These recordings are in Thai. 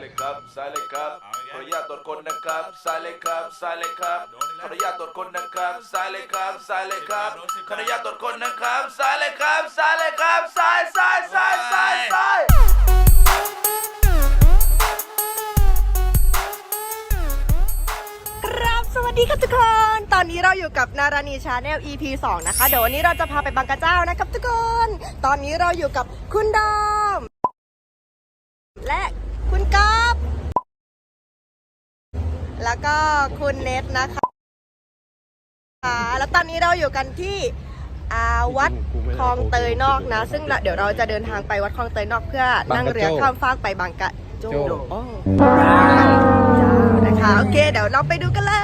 เลยครับซ้ายเลยครับขออนุญาตตรวจคนนะครับซ้ายเลยครับซ้ายเลยครับขออนุญาตตรวจคนนะครับซ้ายเลยครับซ้ายเลยครับขออนุญาตตรวจคนนะครับซ้ายเลยครับซ้ายเลยครับซ้ายซ้ายซ้ายซ้ายซ้ายครับสวัสดีค่ะทุกคน ตอนนี้เราอยู่กับนารานีชาแนล EP 2 นะคะ เดี๋ยววันนี้เราจะพาไปบางกระเจ้านะครับทุกคน ตอนนี้เราอยู่กับคุณดอม และคุณก๊อฟ แล้วก็คุณเนทนะคะแล้วตอนนี้เราอยู่กันที่อ่าวัดคลองเตยนอกนะ ซึ่งเดี๋ยวเราจะเดินทางไปวัดคลองเตยนอกเพื่อนั่งเรือข้ามฟากไปบางกะโจโอ้นะคะโอเค เดี๋ยวเราไปดูกันเลย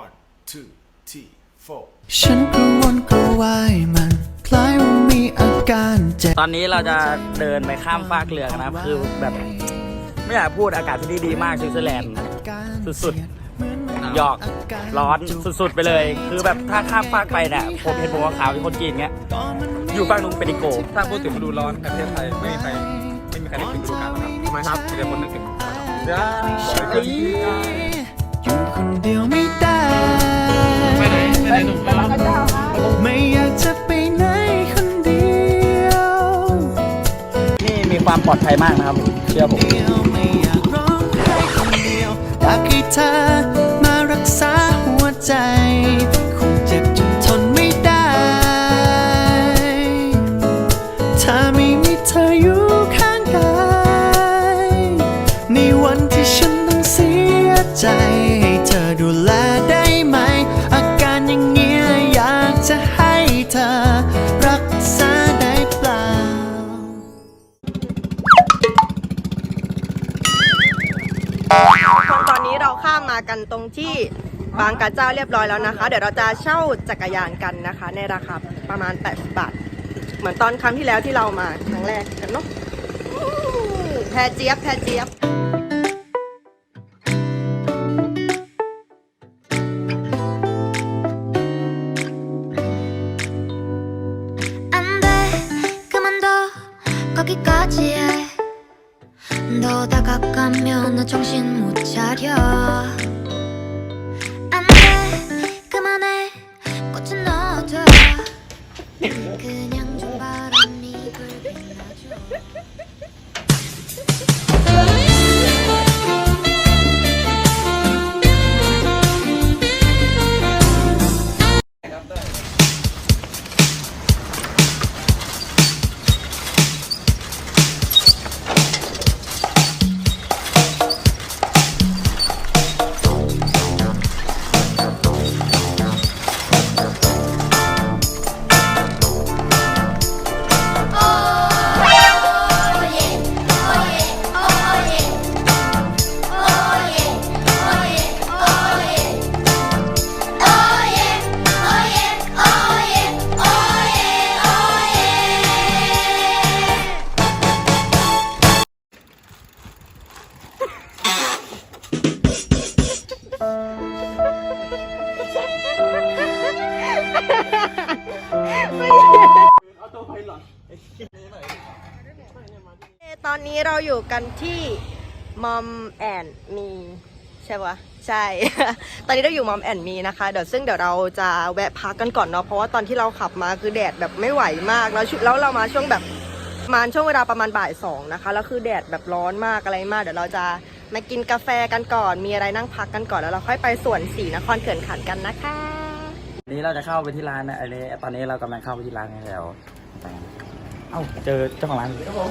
One, two, three, four. ฉันกระวนกระวายมันคล้ายว่ามีอาการเจ็บตอนนี้เราจะเดินไปข้ามฟากเรือกันนะครับ คือแบบ ไม่อยากพูดอากาศที่นี่ดีมากสวิตเซอร์แลนด์ สุดๆหยอกร้อนสุดๆไปเลย คือแบบถ้าข้ามฟากไปเนี่ยผมเห็นผมขาวที่คนจีนเงี้ยอยู่ฝั่งนู้นเป็นดิโกถ้าพูดถึงฤดูร้อนประเทศไทยไม่มีใครไม่มีใครนึกถึงฤดูกาลหรอกครับทำไมครับมีแต่คนนึกถึงจ้าอยู่คนเดียวไม่ได้ไปไหนไปไหนหนุ่มไม่อยากจะไปไหนคนเดียว นี่มีความปลอดภัยมากนะครับผมเชื่อผม ให้เธอมารักษาหัวใจ กันตรงที่บางกระเจ้าเรียบร้อยแล้วนะคะ เดี๋ยวเราจะเช่าจักรยานกันนะคะ ในราคาประมาณ 80 บาท เหมือนตอนครั้งที่แล้วที่เรามาครั้งแรกกันเนาะแพรเจี๊ยบแพรเจี๊ยบ 그냥 좀 바람이 불 빛나줘. ตอนนี้เราอยู่กันที่มอมแอนมีใช่ปะใช่ ตอนนี้เราอยู่มอมแอนมีนะคะ เดี๋ยวซึ่งเดี๋ยวเราจะแวะพักกันก่อนเนาะ เพราะว่าตอนที่เราขับมาคือแดดแบบไม่ไหวมาก แล้วแล้วเรามาช่วงแบบประมาณช่วงเวลาประมาณบ่ายสองนะคะ แล้วคือแดดแบบร้อนมากอะไรมาก เดี๋ยวเราจะมากินกาแฟกันก่อน มีอะไรนั่งพักกันก่อน แล้วเราค่อยไปสวนสีนครเขื่อนขันกันนะคะ นนี้เราจะเข้าไปที่ร้านนะอันนี้ตอนนี้เรากำลังเข้าไปที่ร้านกันแล้วไปกันเอ้าเจอเจ้าของร้านครับผม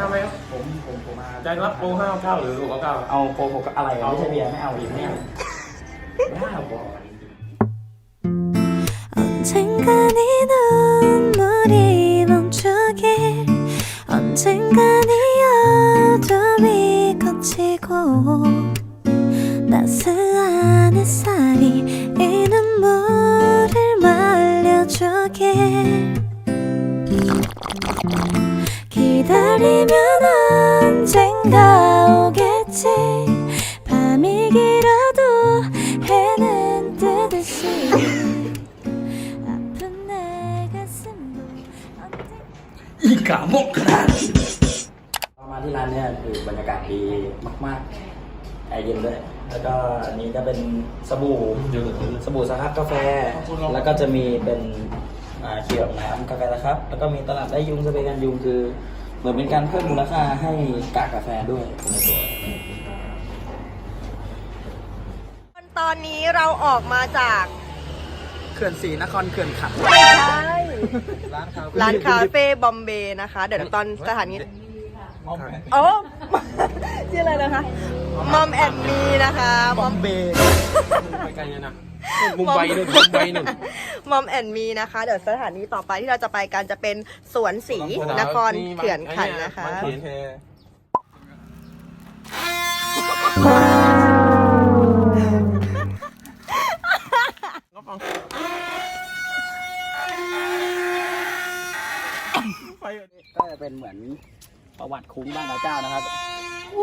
ทำไมครับผมผมผมมาจะรับโปรห้าเก้าหรือหกเก้า เอาโปรโกอะไรอ่ะไม่ใช่เบียร์ไม่เอาอีกไม่เอา 언젠간 이 눈물이 멈추길 언젠간 이 어둠이 거치고 บกขนาดมาที่ร้านเนี่ยคือบรรยากาศดีมากๆแอร์เย็นด้วย แล้วก็อันนี้จะเป็นสบู่สบู่สครับกาแฟ แล้วก็จะมีเป็นอ่าเขียวน้ำกาแฟนะครับ แล้วก็มีตลาดได้ยุงสเปรกันยุงคือ เหมือนเป็นการเพิ่มมูลค่าให้กากกาแฟด้วยตอนนี้เราออกมาจากเขื่อนศรีนครเขื่อนขัน ไม่ใช่ ร้านคาเฟ่ร้านคาเฟ่บอมเบย์นะคะ เดี๋ยวตอนสถานีโอ้ชื่ออะไรนะคะมอมแอนมีนะคะมอมเบย์ไปไกลเลยนะมุมไบเลยมุมไบหนึ่งมอมแอนมีนะคะ เดี๋ยวสถานีต่อไปที่เราจะไปกันจะเป็นสวนสีนครเขื่อนขันนะคะ เป็นเหมือนประวัติคุ้งบ้านเราเจ้านะครับ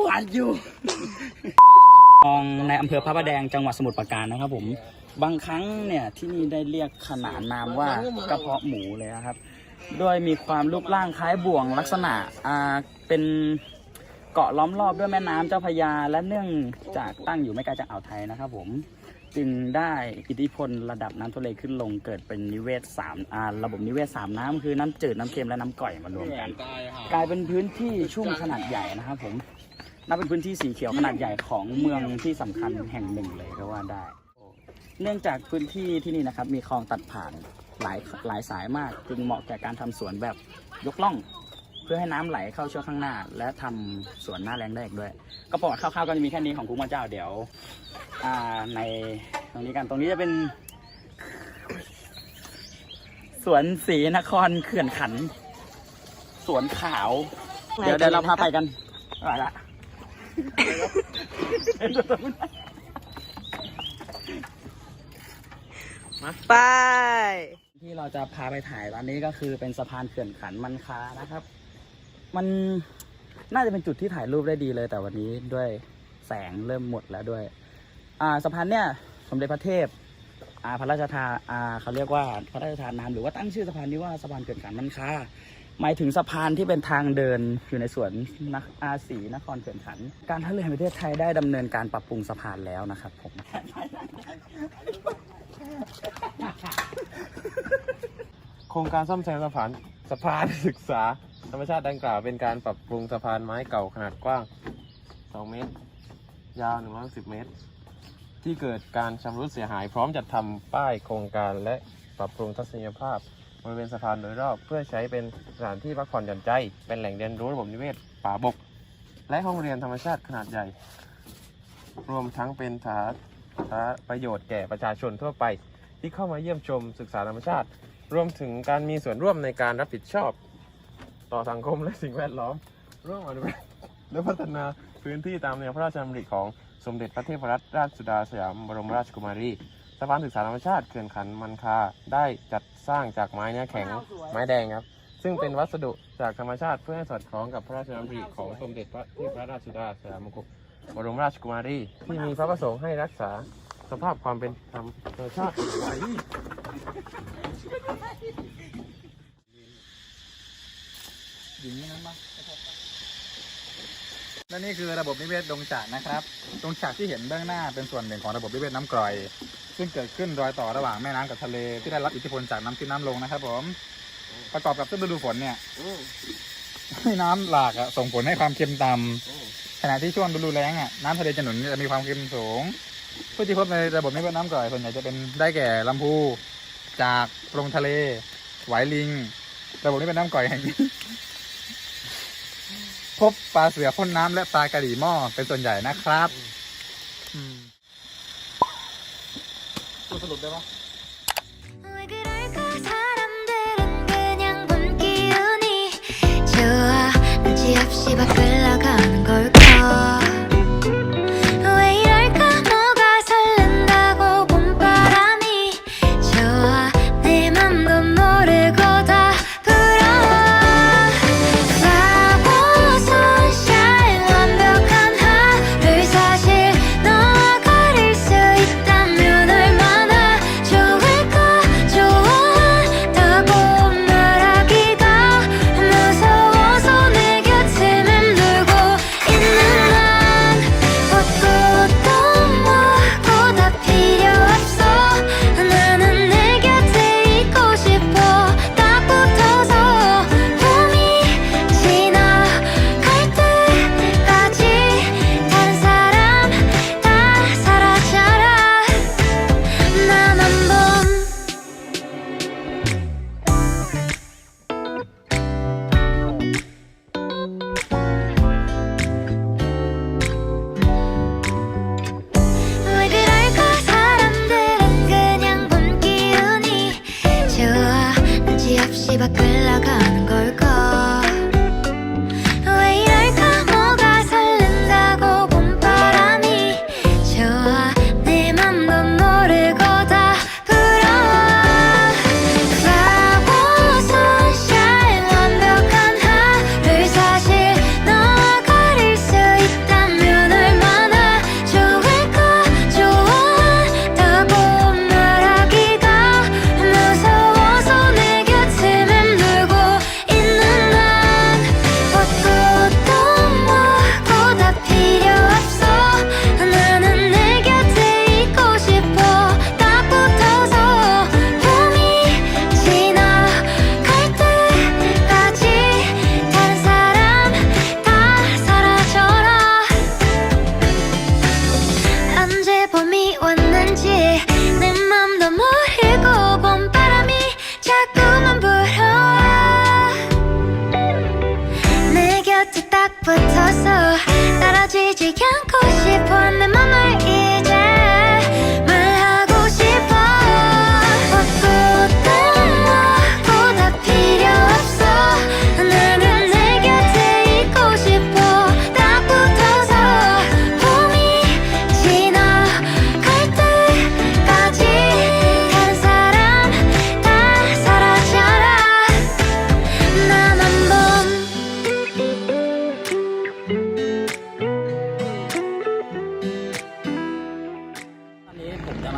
หวานอยู่คลองในอำเภอพระประแดงจังหวัดสมุทรปราการนะครับ ผมบางครั้งเนี่ยที่นี่ได้เรียกขนานนามว่ากระเพาะหมูเลยนะครับโดยมีความรูปร่างคล้ายบ่วงลักษณะอ่าเป็นเกาะล้อมรอบด้วยแม่น้ำเจ้าพระยา และเนื่องจากตั้งอยู่ไม่ไกลจากอ่าวไทยนะครับผม จึงได้อิทธิพลระดับน้ำทะเลขึ้นลงเกิดเป็นนิเวศสามอ่าระบบนิเวศสามน้ำคือน้ำจืดน้ำเค็มและน้ำก่อยมารวมกัน กลายเป็นพื้นที่ชุ่มขนาดใหญ่นะครับผมนับเป็นพื้นที่สีเขียวขนาดใหญ่ของเมืองที่สำคัญแห่งหนึ่งเลยก็ว่าได้ เนื่องจากพื้นที่ที่นี่นะครับมีคลองตัดผ่านหลายหลายสายมากจึงเหมาะแก่การทำสวนแบบยกล่องเพื่อให้น้ำไหลเข้าช่วงข้างหน้า และทำสวนหน้าแรงได้อีกด้วยก็ประวัติคร่าวๆก็จะมีแค่นี้ของคุ้งมาเจ้าเดี๋ยวอ่าในตรงนี้กันตรงนี้จะเป็น สวนศรีนครเขื่อนขัน สวนขาว เดี๋ยวเดี๋ยวเราพาไปกันไปละไปที่เราจะพาไปถ่ายวันนี้ก็คือเป็นสะพานเขื่อนขันมันคานะครับ มันน่าจะเป็นจุดที่ถ่ายรูปได้ดีเลย แต่วันนี้ด้วยแสงเริ่มหมดแล้วด้วย อ่าสะพานเนี่ยสมเด็จพระเทพอ่าพระราชทานอ่าเขาเรียกว่าพระราชทานนามหรือว่าตั้งชื่อสะพานนี้ว่าสะพานเขื่อนขันมันค้า หมายถึงสะพานที่เป็นทางเดินอยู่ในสวนนักอาศีนครเขื่อนขัน การท่าเรือแห่งประเทศไทยได้ดำเนินการปรับปรุงสะพานแล้วนะครับผม โครงการซ่อมแซมสะพานสะพานศึกษา ธรรมชาติดังกล่าวเป็นการปรับปรุงสะพานไม้เก่าขนาดกว้าง 2 เมตร ยาว 110 เมตร ที่เกิดการชำรุดเสียหายพร้อมจัดทำป้ายโครงการและปรับปรุงทัศนียภาพบริเวณสะพานโดยรอบ เพื่อใช้เป็นสถานที่พักผ่อนหย่อนใจ เป็นแหล่งเรียนรู้ระบบนิเวศป่าบก และห้องเรียนธรรมชาติขนาดใหญ่ รวมทั้งเป็นสาธารณประโยชน์แก่ประชาชนทั่วไป ที่เข้ามาเยี่ยมชมศึกษาธรรมชาติ รวมถึงการมีส่วนร่วมในการรับผิดชอบ ต่อสังคมและสิ่งแวดล้อม ร่วมอนุรักษ์และพัฒนาพื้นที่ตามแนวพระราชดำริของสมเด็จพระเทพรัตนราชสุดาสยามบรมราชกุมารีสะพานศึกษาธรรมชาติเขื่อนขันมันคาได้จัดสร้างจากไม้เนื้อแข็งไม้แดงครับ ซึ่งเป็นวัสดุจากธรรมชาติเพื่อให้สอดคล้องกับพระราชดำริของสมเด็จพระเทพรัตนราชสุดาสยามบรมราชกุมารีที่มีพระประสงค์ให้รักษาสภาพความเป็นธรรมชาติไว้ และนี่คือระบบนิเวศดงจากนะครับดงจากที่เห็นเบื้องหน้าเป็นส่วนหนึ่งของระบบนิเวศน้ำกร่อย ซึ่งเกิดขึ้นรอยต่อระหว่างแม่น้ำกับทะเลที่ได้รับอิทธิพลจากน้ำขึ้นน้ำลงนะครับผมประกอบกับช่วงฤดูฝนเนี่ยให้น้ำหลากอะส่งผลให้ความเค็มต่ำขณะที่ช่วงฤดูแล้งอะน้ำทะเลจะหนุนจะมีความเค็มสูงผู้ที่พบในระบบนิเวศน้ำกร่อยส่วนใหญ่จะเป็นได้แก่ลำพู จากปรงทะเลไหวลิง ระบบนิเวศน้ำกร่อยแห่งนี้ พบปลาเสือพ่นน้ำและปลากระดี่หม้อเป็นส่วนใหญ่นะครับ อืมพูดสรุปได้ปะ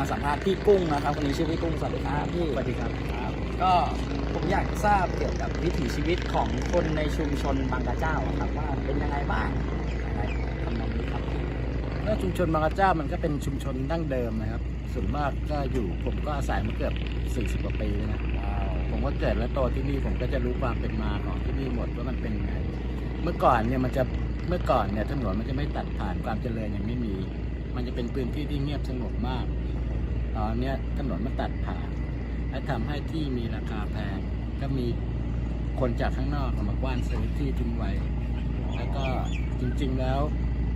มจะมาสัมภาษณ์พี่กุ้งนะครับคนนี้ชื่อพี่กุ้งสวัสดีครับพี่สวัสดีครับก็ผมอยากทราบเกี่ยวกับวิถีชีวิตของคนในชุมชนบางกระเจ้าอะครับว่าเป็นยังไงบ้างอะไรทำนองนี้ครับแล้วชุมชนบางกระเจ้ามันก็เป็นชุมชนดั้งเดิมนะครับ ส่วนมากก็อยู่ผมก็อาศัยมาเกือบ40กว่าปีแล้วนะผมก็เกิดและโตที่นี่ผมก็จะรู้ความเป็นมาของที่นี่หมดว่ามันเป็นยังไงเมื่อก่อนเนี่ยมันจะเมื่อก่อนเนี่ยถนนมันจะไม่ตัดผ่านความเจริญยังไม่มี มันจะเป็นพื้นที่ที่เงียบสงบมาก ตอนเนี้ยถนนมันตัดผ่าน และทำให้ที่มีราคาแพง ก็มีคนจากข้างนอกเอามากว้านซื้อที่ทิ้งไว้ แล้วก็จริงๆแล้ว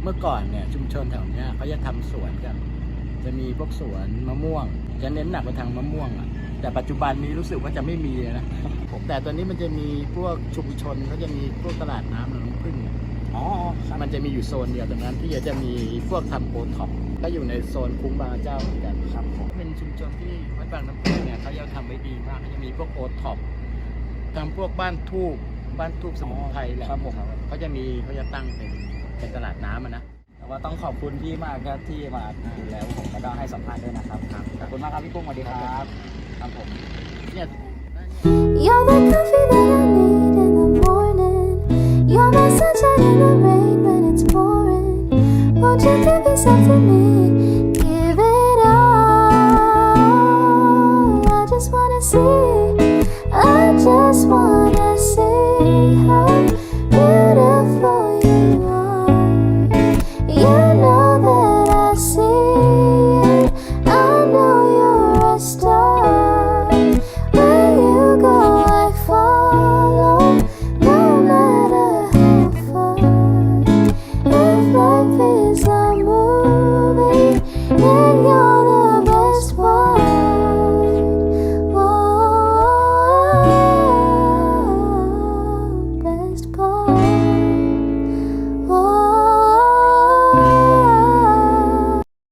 เมื่อก่อนเนี่ยชุมชนแถวเนี้ยเขาจะทำสวนกัน จะมีพวกสวนมะม่วง จะเน้นหนักไปทางมะม่วงอะแต่ปัจจุบันนี้รู้สึกว่าจะไม่มีนะผมแต่ตอนนี้มันจะมีพวกชุมชนเขาจะมีพวกตลาดน้ำหนองพึ่งอะอ๋อครับมันจะมีอยู่โซนเดียวตรงนั้นที่จะมีพวกทำโอท็อปก็อยู่ในโซนคุ้งบางกระเจ้าเหมือนกันครับผมเป็น ชุมชนที่วัดบางน้ำพึ่งเนี่ยเขาจะทำไว้ดีมากเขาจะมีพวกโอท็อปทำพวกบ้านทูบบ้านทูบสมุนไพรแหละครับผม เขาจะมีเขาจะตั้งเป็นเป็นตลาดน้ำอะนะ แต่ว่าต้องขอบคุณพี่มากครับที่มาดูแลผมแล้วก็ให้สัมภาษณ์ด้วยนะครับ ขอบคุณมากครับพี่กุ้งสวัสดีครับ ครับผมเนี่ย You're the confidence